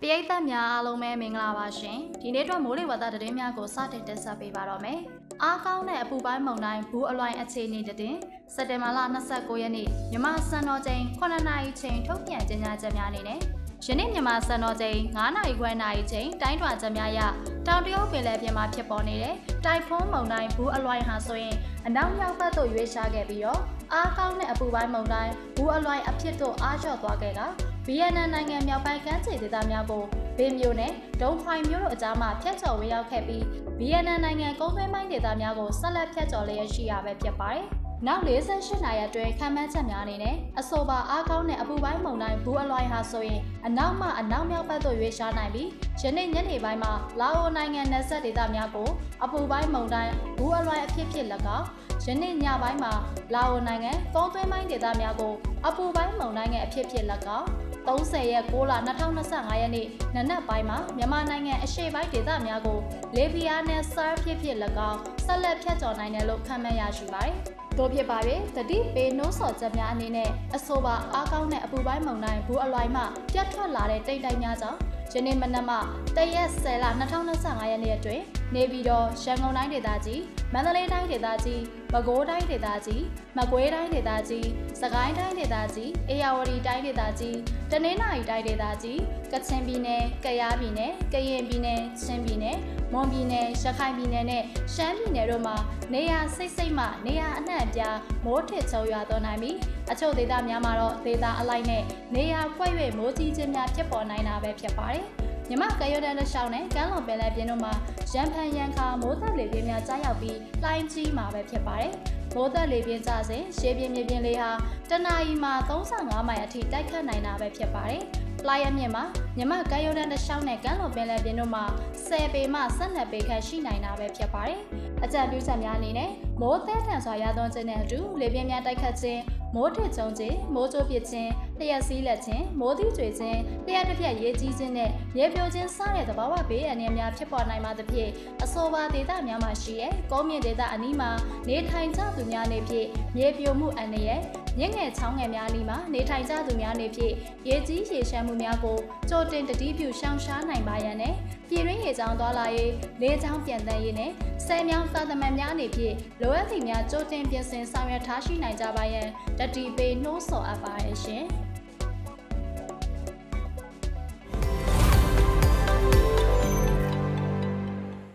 ပရိသတ်များအားလုံးပဲမင်္ဂလာပါရှင်ဒီနေ့အတွက်မိုးလေဝသသတင်းများကိုစတင်တင်ဆက်ပေးပါတော့မယ်အားကောင်းတဲ့အပူပိုင်းမုန်တိုင်းဘူးအလွိုင်းအခြေအနေတဲ့တင်စက်တင်ဘာလ29ရက်နေ့မြမစံတော်ချိန်9နာရီချိန်ထုတ်ပြန်ကြေညာချက်များအနေနဲ့ယနေ့မြန်မာစံတော်ချိန်9နာရီခွဲနာရီချိန်တိုင်းထွာချက်များရတောင်တရုတ်ပင်လယ်ပြင်မှာဖြစ်ပေါ်နေတဲ့တိုင်ဖွန်းမုန်တိုင်းဘူးအလွိုင်းဟာဆိုရင် အနောက်မြောက်ဘက်သို့ရွေ့ရှားခဲ့ပြီးတော့အားကောင်းတဲ့အပူပိုင်းမုန်တိုင်းဘူးအလွိုင်းအဖြစ်သို့အားလျော့သွားခဲ့ကဗီယက်နမ်နိုင်ငံမြောက်ပိုင်းကမ်းခြေဒေသများကိုဘေးမျိုးနဲ့ဒုံဖိုင်မျိုးတို့အကြားမှာဖျက်ချော်ဝင်ရောက်ခဲ့ပြီးဗီယက်နမ်နိုင်ငံကုန်းသွင်းပိုင်းဒေသများကိုဆက်လက်ဖျက်ချော်လျက်ရှိရပဲဖြစ်ပါတယ်။ နောက်48နာရီအတွင်းခံမှန်းချက်များအနေနဲ့အဆိုပါအားကောင်းတဲ့အပူပိုင်းမုန်တိုင်းဘူးအလွိုင်းဟာဆိုရင်အနောက်မှအနောက်မြောက်ဘက်သို့ရွေ့ရှားနိုင်ပြီးယနေ့ညနေပိုင်းမှာလာအိုနိုင်ငံနယ်စပ်ဒေသများကိုအပူပိုင်းမုန်တိုင်းဘူးအလွိုင်းအဖြစ်ဖြစ်၎င်းယနေ့ညပိုင်းမှာလာအိုနိုင်ငံကုန်းသွင်းပိုင်းဒေသများကိုအပူပိုင်းမုန်တိုင်းရဲ့အဖြစ်ဖြစ်၎င်း 30ရက်6လ2025ရက်နေ့နနက်ပိုင်းမှာမြန်မာနိုင်ငံအရှေ့ပိုင်းဒေသများကိုလေဗီယာနဲ့ဆာဖြစ်ဖြစ်၎င်းဆက်လက်ဖြတ်ကျော်နိုင်တယ်လို့ခန့်မှန်းရရှိပါတယ်။တို့ဖြစ်ပါပဲတတိပေနှိုးဆော်ချက်များအနေနဲ့အဆိုပါအားကောင်းတဲ့အပူပိုင်းမုန်တိုင်းဘူးအလွိုင်းမှပြတ်ထွက်လာတဲ့တိတ်တိုက်များကြောင့်ယနေ့မနက်မှတရက်10လ2025ရက်နေ့အတွင်း နေပြည်တော်ရန်ကုန်တိုင်းဒေသကြီးမန္တလေးတိုင်းဒေသကြီးပဲခူးတိုင်းဒေသကြီးမကွေးတိုင်းဒေသကြီးစကိုင်းတိုင်းဒေသကြီးအေရဝတီတိုင်းဒေသကြီးတနင်္သာရီတိုင်းဒေသကြီးကချင်ပြည်နယ်ကယားပြည်နယ်ကရင်ပြည်နယ်ချင်းပြည်နယ်မွန်ပြည်နယ်ရခိုင်ပြည်နယ်နဲ့ရှမ်းပြည်နယ်တို့မှာနေရာစိတ်စိတ်မှနေရာအနှံ့အပြားမိုးထစ်ချုံရွာသွန်းနိုင်ပြီးအချို့ဒေသများမှာတော့ဒေသအလိုက်နဲ့နေရာကွက်၍မိုးကြီးခြင်းများဖြစ်ပေါ်နိုင်တာပဲဖြစ်ပါတယ်။ မြမကရွတ်တဲ့လက်ရှောင်းနဲ့ကမ်းလွန်ပင်လယ်ပြင်တို့မှာရန်ဖန်ရန်ခါမိုးသက်လေပြင်းများကြားရောက်ပြီးလှိုင်းကြီးမှာပဲဖြစ်ပါတယ်။မိုးသက်လေပြင်းကြစဉ်ရှေးပြင်းမြေပြင်းလေးဟာတနအီမှာ35မိုင်အထိတိုက်ခတ်နိုင်တာပဲဖြစ်ပါတယ်။ပလိုက်ရမြင့်မှာမြမကရွတ်တဲ့လက်ရှောင်းနဲ့ကမ်းလွန်ပင်လယ်ပြင်တို့မှာ 10ပေမှ12ပေခန့်ရှိနိုင်တာပဲဖြစ်ပါတယ်။အကြံပြုချက်များအနေနဲ့မိုးသည်ထန်စွာရသွန်းခြင်းနဲ့အတူလေပြင်းများတိုက်ခတ်ခြင်းမိုးထစ်ကျုံခြင်းမိုးကြိုးပစ်ခြင်းလျှက်စည်းလက်ခြင်းမိုးသီးကျွေခြင်းလျှက်တစ်ပြက်ရေးကြီးခြင်းနဲ့ရေပြိုခြင်းစတဲ့သဘာဝဘေးအန္တရာယ်များဖြစ်ပေါ်နိုင်ပါသဖြင့်အဆိုပါဒေသများမှာရှိတဲ့ကုန်းမြင့်ဒေသအနီးမှာနေထိုင်ကြသူများနေဖြင့်မြေပြိုမှုအန္တရာယ် မြင့်ငယ်ချောင်းငယ်များအနီးမှာနေထိုင်ကြသူများနေဖြင့်ရေကြီးရေရှမ်းမှုများကိုကြိုတင်တတိပြုရှောင်ရှားနိုင်ပါရန်နဲ့ပြည်ရင်းရေချောင်းသွားလာရေးလေးချောင်းပြန်တန်းရေးနဲ့ဆယ်မြောင်းသာသမန်များအနေဖြင့်လိုအပ်သည့်များကြိုတင်ပြင်ဆင်ဆောင်ရွက်ထားရှိနိုင်ကြပါရန်တတိပေးနှိုးဆော်အပ်ပါရရှင်။